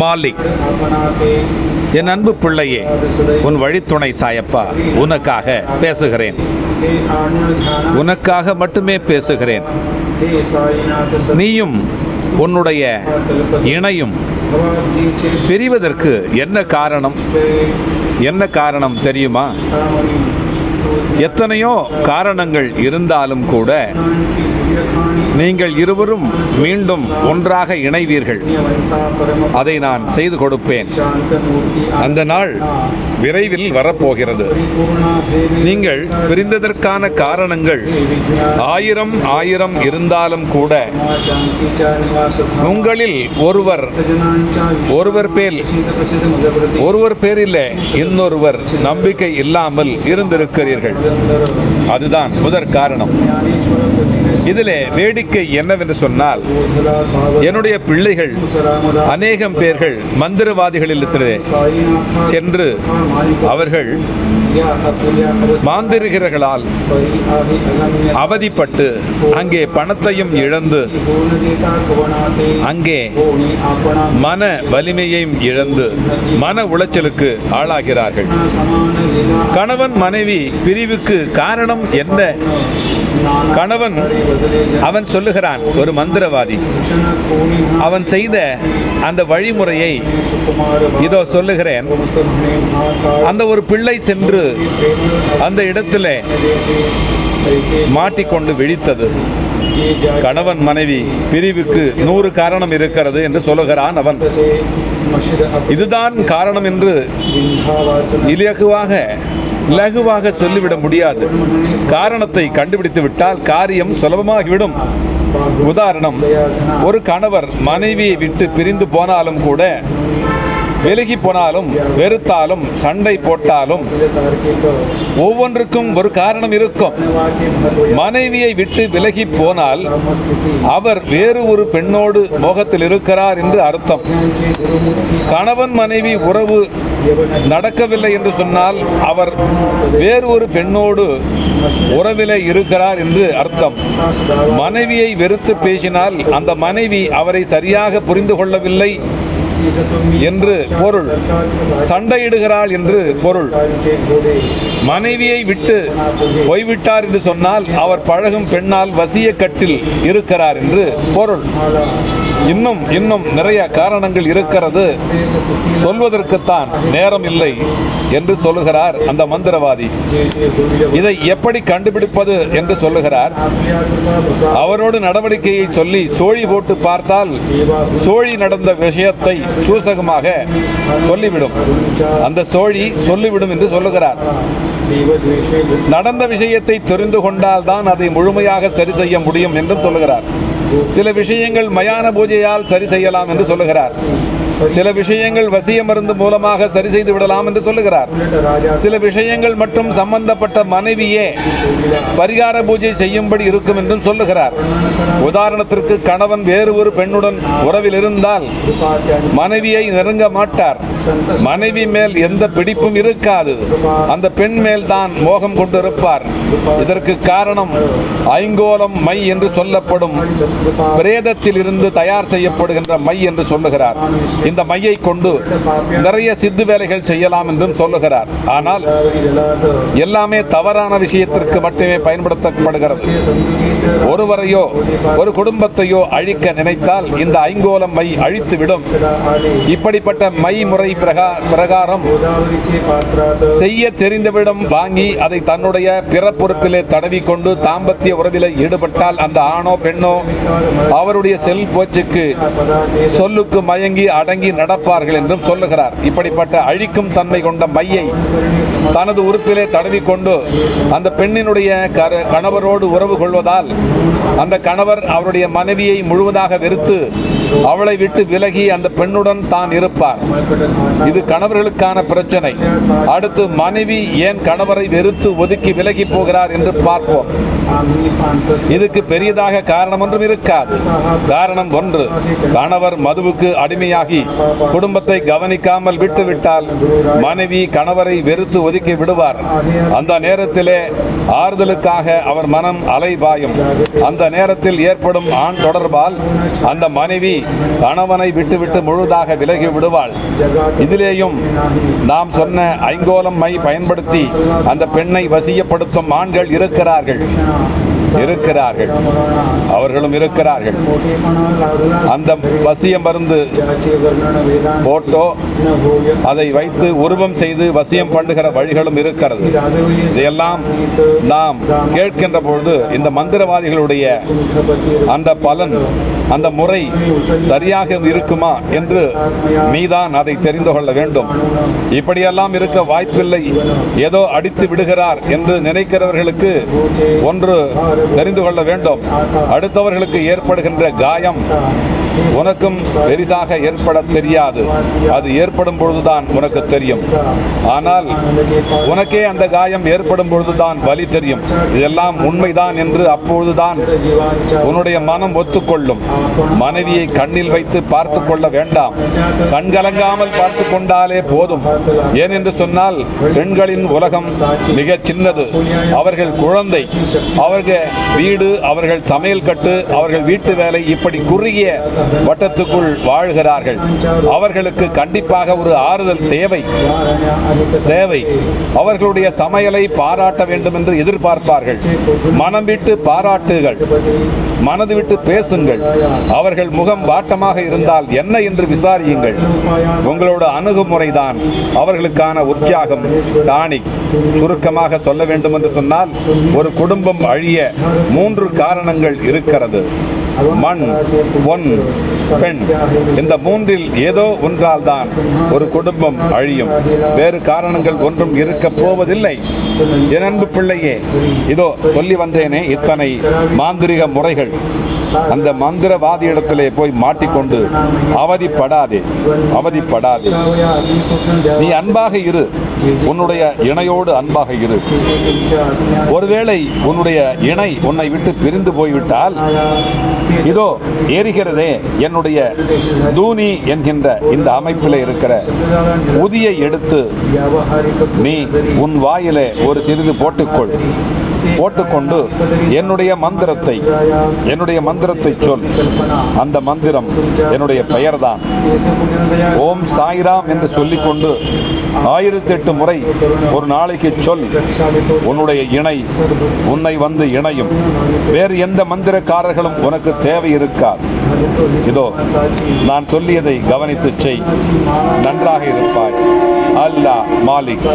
மாலிக். என் அன்பு பிள்ளையே உன் வழித்துணை சாயப்பா உனக்காக பேசுகிறேன். உனக்காக மட்டுமே பேசுகிறேன். நீயும் உன்னுடைய இணையும் பிரிவதற்கு என்ன காரணம்? என்ன காரணம் தெரியுமா? எத்தனையோ காரணங்கள் இருந்தாலும் கூட நீங்கள் இருவரும் மீண்டும் ஒன்றாக இணைவீர்கள். அதை நான் செய்து கொடுப்பேன். அந்த நாள் விரைவில் வரப்போகிறது. நீங்கள் பிரிந்ததற்கான காரணங்கள் ஆயிரம் ஆயிரம் இருந்தாலும் கூட உங்களில் ஒருவர் ஒருவர் பேர் ஒருவர் பேரில் இன்னொருவர் நம்பிக்கை இல்லாமல் இருந்திருக்கிறீர்கள். அதுதான் முதற் காரணம். இதிலே வேடிக்கை என்னவென்று சொன்னால் என்னுடைய பிள்ளைகள் அநேகம் பேர்கள் மந்திரவாதிகளிடத்திலே சென்று அவர்கள் மாந்திரிகர்களால் அவதிப்பட்டு அங்கே பணத்தையும் இழந்து அங்கே மன வலிமையையும் இழந்து மன உளைச்சலுக்கு ஆளாகிறார்கள். கணவன் மனைவி பிரிவுக்கு காரணம் என்ன? கணவன் அவன் சொல்லுகிறான் ஒரு மந்திரவாதி. அவன் செய்த அந்த வழிமுறையை இதோ சொல்லுகிறேன். அந்த ஒரு பிள்ளை சென்று அந்த இடத்திலே மாட்டிக்கொண்டு விழித்தது. கணவன் மனைவி பிரிவுக்கு நூறு காரணம் இருக்கிறது என்று சொல்லுகிறான் அவன். இதுதான் காரணம் என்று இலகுவாக லகுவாக சொல்லிவிட முடியாது. காரணத்தை கண்டுபிடித்து விட்டால் காரியம் சுலபமாகிவிடும். உதாரணம் ஒரு கணவர் மனைவியை விட்டு பிரிந்து போனாலும் கூட விலகி போனாலும் வெறுத்தாலும் சண்டை போட்டாலும் ஒவ்வொன்றுக்கும் ஒரு காரணம் இருக்கும். மனைவியை விட்டு விலகி போனால் அவர் வேறு ஒரு பெண்ணோடு மோகத்தில் இருக்கிறார் என்று அர்த்தம். கணவன் மனைவி உறவு நடக்கவில்லை என்று சொன்னால் அவர் வேறு ஒரு பெண்ணோடு உறவிலே இருக்கிறார் என்று அர்த்தம். மனைவியை வெறுத்து பேசினால் அந்த மனைவி அவரை சரியாக புரிந்து கொள்ளவில்லை என்று பொருள். சண்டையிடுகிறாள் என்று பொருள். மனைவியை விட்டு போய்விட்டார் என்று சொன்னால் அவர் பழகும் பெண்ணால் வசிய கட்டில் இருக்கிறார் என்று பொருள். இன்னும் இன்னும் நிறைய காரணங்கள் இருக்கிறது. சொல்வதற்குத்தான் நேரம் இல்லை என்று சொல்லுகிறார் அந்த மந்திரவாதி. இதை எப்படி கண்டுபிடிப்பது என்று சொல்லுகிறார். அவரோடு நடவடிக்கையை சொல்லி சோழி போட்டு பார்த்தால் சோழி நடந்த விஷயத்தை சூசகமாக சொல்லிவிடும். அந்த சோழி சொல்லிவிடும் என்று சொல்லுகிறார். நடந்த விஷயத்தை தெரிந்து கொண்டால் தான் அதை முழுமையாக சரி செய்ய முடியும் என்றும் சொல்லுகிறார். சில விஷயங்கள் மயான பூஜையால் சரி செய்யலாம் என்று சொல்லுகிறார். சில விஷயங்கள் வசிய மருந்து மூலமாக சரி செய்து விடலாம் என்று சொல்லுகிறார். சில விஷயங்கள் மட்டும் சம்பந்தப்பட்ட மனைவியே பரிகார பூஜை செய்யும்படி இருக்கும் என்றும் சொல்லுகிறார். உதாரணத்திற்கு கணவன் வேறு ஒரு பெண்ணுடன் உறவில் இருந்தால் மனைவியை நெருங்க மாட்டார். மனைவி மேல் எந்த பிடிப்பும் இருக்காது. அந்த பெண் மேல் தான் மோகம் கொண்டிருப்பார். இதற்கு காரணம் ஐங்கோலம் மை என்று சொல்லப்படும். பிரேதத்தில் இருந்து தயார் செய்யப்படுகின்ற மை என்று சொல்லுகிறார். இந்த மையை கொண்டு நிறைய சித்து வேலைகள் செய்யலாம் என்றும் சொல்லுகிறார். ஆனால் எல்லாமே தவறான விஷயத்திற்கு மட்டுமே பயன்படுத்தப்படுகிறது. ஒருவரையோ ஒரு குடும்பத்தையோ அழிக்க நினைத்தால் இந்த ஐங்கோலம் மை அழித்துவிடும். இப்படிப்பட்ட மை முறை பிரகா- பிரகாரம் செய்ய தெரிந்தவிடம் வாங்கி அதை தன்னுடைய பிற பொறுப்பிலே தடவிக்கொண்டு தாம்பத்திய உறவிலே ஈடுபட்டால் அந்த ஆணோ பெண்ணோ அவருடைய செல் போச்சுக்கு சொல்லுக்கு மயங்கி அடங்கி நடப்பார்கள் என்றும் சொல்லுகிறார். இப்படிப்பட்ட அழிக்கும் தன்மை கொண்ட மையை தனது உறுப்பிலே தடவிக்கொண்டு அந்த பெண்ணினுடைய கணவரோடு உறவு கொள்வதால் அந்த கணவர் அவருடைய மனைவியை முழுவதாக வெறுத்து அவளை விட்டு விலகி அந்த பெண்ணுடன் தான் இருப்பார். இது கணவர்களுக்கான பிரச்சனை. அடுத்து மனைவி ஏன் கணவரை வெறுத்து ஒதுக்கி விலகி போகிறார் என்று பார்ப்போம். இதுக்கு பெரியதாக காரணம் ஒன்றும் இருக்காது. காரணம் ஒன்று கணவர் மதுவுக்கு அடிமையாகி குடும்பத்தை கவனிக்காமல் விட்டுவிட்டால் மனைவி கணவரை வெறுத்து ஒதுக்கி விடுவார். அந்த நேரத்திலே ஆறுதலுக்காக அவர் மனம் அலைபாயும். அந்த நேரத்தில் ஏற்படும் ஆண் தொடர்பால் அந்த மனைவி கணவனை விட்டுவிட்டு முழுதாக விலகி விடுவாள். இதிலேயும் நாம் சொன்ன ஐங்கோலம் மை பயன்படுத்தி அந்த பெண்ணை வசியப்படுத்தும் ஆண்கள் இருக்கிறார்கள். இருக்கிறார்கள். அவர்களும் இருக்கிறார்கள். அந்த வசிய மருந்து போட்டோ அதை வைத்து உருவம் செய்து வசியம் பண்ணுகிற வழிகளும் இருக்கிறது. இதையெல்லாம் நாம் கேட்கின்ற பொழுது இந்த மந்திரவாதிகளுடைய அந்த பலன் அந்த முறை சரியாக இருக்குமா என்று நீதான் அதை தெரிந்து கொள்ள வேண்டும். இப்படியெல்லாம் இருக்க வாய்ப்பில்லை. ஏதோ அடித்து விடுகிறார் என்று நினைக்கிறவர்களுக்கு ஒன்று தெரிந்து கொள்ள வேண்டும். அடுத்தவர்களுக்கு ஏற்படுகின்ற காயம் உனக்கும் பெரிதாக ஏற்பட தெரியாது. அது ஏற்படும் பொழுதுதான் உனக்கு தெரியும். ஆனால் உனக்கே அந்த காயம் ஏற்படும் பொழுதுதான் வலி தெரியும். இதெல்லாம் உண்மைதான் என்று அப்பொழுதுதான் உன்னுடைய மனம் ஒத்துக்கொள்ளும். மனைவியை கண்ணில் வைத்து பார்த்து கொள்ள வேண்டாம். கண்கலங்காமல் பார்த்து கொண்டாலே போதும். ஏன் என்று சொன்னால் பெண்களின் உலகம் மிக சின்னது. அவர்கள் குழந்தை. அவர்கள் வீடு அவர்கள் சமையல் கட்டு அவர்கள் வீட்டு வேலை இப்படி குறுகிய வட்டத்துக்குள் வாழ்கிறார்கள். அவர்களுக்கு கண்டிப்பாக ஒரு ஆறுதல் தேவை. தேவை. அவர்களுடைய சமையலை பாராட்ட வேண்டும் என்று எதிர்பார்ப்பார்கள். மனம் விட்டு பாராட்டுகள். மனது விட்டு பேசுங்கள். அவர்கள் முகம் வாட்டமாக இருந்தால் என்ன என்று விசாரியுங்கள். உங்களோட அணுகுமுறைதான். அவர்களுக்கான உற்சாகம் டானிக் சுருக்கமாக சொல்ல வேண்டும் என்று சொன்னால் ஒரு குடும்பம் அழிய மூன்று காரணங்கள் இருக்கிறது. மண் பொன் பெண். இந்த மூன்றில் ஏதோ ஒன்றால் தான் ஒரு குடும்பம் அழியும். வேறு காரணங்கள் ஒன்றும் இருக்க போவதில்லை. என் அன்பு பிள்ளையே இதோ சொல்லி வந்தேனே இத்தனை மாந்திரிக முறைகள். அந்த மந்திரவாதி இடத்திலே போய் மாட்டிக்கொண்டு அவதிப்படாதே அவதிப்படாதே. நீ அன்பாக இரு. உன்னுடைய இணையோடு அன்பாக இரு. ஒருவேளை உன்னுடைய இணை உன்னை விட்டு பிரிந்து போய்விட்டால் இதோ எரிகிறதே என்னுடைய தூணி என்கின்ற இந்த அமைப்பில் இருக்கிற உதியை எடுத்து நீ உன் வாயிலே ஒரு சிறிது போட்டுக்கொள். போட்டுக்கொண்டு என்னுடைய மந்திரத்தை என்னுடைய மந்திரத்தை சொல். அந்த மந்திரம் என்னுடைய பெயர்தான். ஓம் சாய்ராம் என்று சொல்லிக்கொண்டு ஆயிரத்தி எட்டு முறை ஒரு நாளைக்கு சொல். உன்னுடைய இணை உன்னை வந்து இணையும். வேறு எந்த மந்திரக்காரர்களும் உனக்கு தேவை இருக்காது. இதோ நான் சொல்லியதை கவனித்து செய். நன்றாக இருப்பாய். அல்லாஹ் மாலிக்.